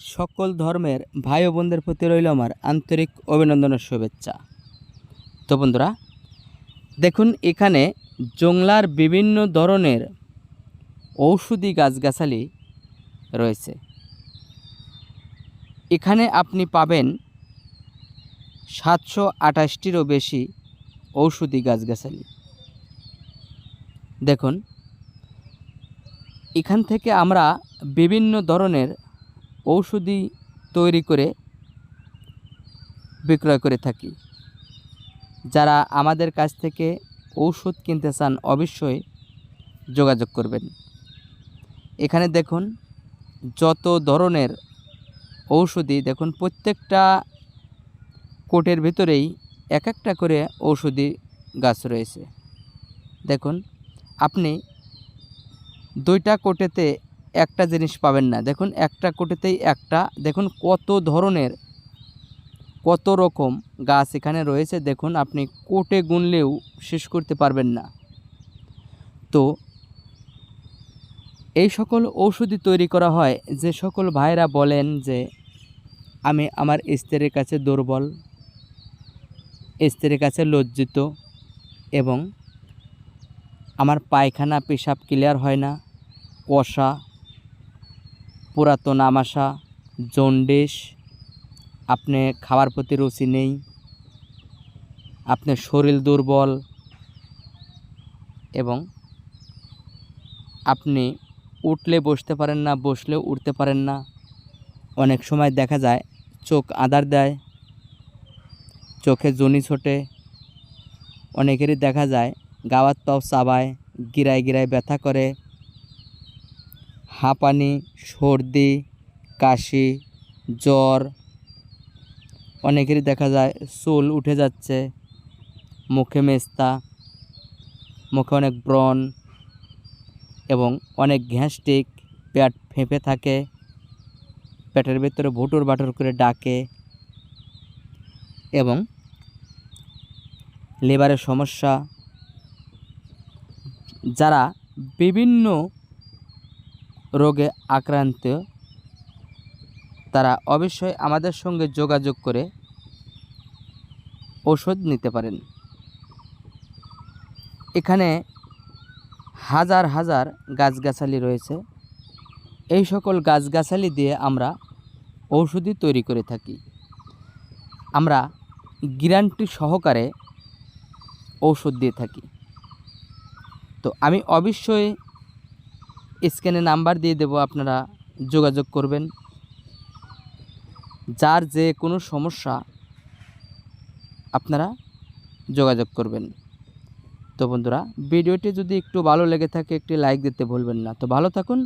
সকল ধর্মের ভাই ও বোনদের প্রতি রইল আমার আন্তরিক অভিনন্দনের শুভেচ্ছা। তো বন্ধুরা, দেখুন এখানে জংলার বিভিন্ন ধরনের ঔষধি গাছগাছালি রয়েছে। এখানে আপনি পাবেন সাতশো আঠাশটিরও বেশি ঔষধি গাছগাছালি। দেখুন, এখান থেকে আমরা বিভিন্ন ধরনের ঔষধি তৈরি করে বিক্রয় করে থাকি। যারা আমাদের কাছ থেকে ঔষধ কিনতে চান, অবশ্যই যোগাযোগ করবেন। এখানে দেখুন, যত ধরনের ঔষধি, দেখুন প্রত্যেকটা কোটের ভিতরেই এক একটা করে ঔষধি গাছ রয়েছে। দেখুন, আপনি দুইটা কোটেতে একটা জিনিস পাবেন না। দেখুন, একটা কোটেতেই একটা। দেখুন, কত ধরনের, কত রকম গাছ এখানে রয়েছে। দেখুন, আপনি কোটে গুনলেও শেষ করতে পারবেন না। তো, এই সকল ঔষধি তৈরি করা হয়। যে সকল ভাইরা বলেন যে, আমি আমার স্ত্রীর কাছে দুর্বল, স্ত্রীর কাছে লজ্জিত এবং আমার পায়খানা, পেশাব ক্লিয়ার হয় না, কষা পুরাতন আমাশা জন্ডিস আপনি খাওয়ার প্রতি রুচি নেই আপনার শরীর দুর্বল এবং আপনি উঠলে বসতে পারেন না, বসলেও উঠতে পারেন না। অনেক সময় দেখা যায়, চোখ আদার দেয়, চোখে জনি ছোটে। অনেকেরই দেখা যায়, গাওয়ার পাও চাবায়, গিরায় গিরায় ব্যথা করে। হাঁপানি, সর্দি, কাশি, জ্বর, অনেকেরই দেখা যায় চুল উঠে যাচ্ছে, মুখে মেস্তা, মুখে অনেক ব্রণ এবং অনেক গ্যাস্ট্রিক, পেট ফেঁপে থাকে, পেটের ভেতরে ভুটুর বাটুর করে ডাকে এবং লেবারের সমস্যা। যারা বিভিন্ন রোগে আক্রান্ত, তারা অবশ্যই আমাদের সঙ্গে যোগাযোগ করে ওষুধ নিতে পারেন। এখানে হাজার হাজার গাছগাছালি রয়েছে। এই সকল গাছগাছালি দিয়ে আমরা ঔষধি তৈরি করে থাকি। আমরা গ্যারান্টি সহকারে ঔষধ দিয়ে থাকি। তো আমি অবশ্যই স্ক্যানে নাম্বার দিয়ে দেব, আপনারা যোগাযোগ করবেন। যার যে কোনো সমস্যা, আপনারা যোগাযোগ করবেন। তো বন্ধুরা, ভিডিওটি যদি একটু ভালো লেগে থাকে, একটি লাইক দিতে ভুলবেন না। তো ভালো থাকুন।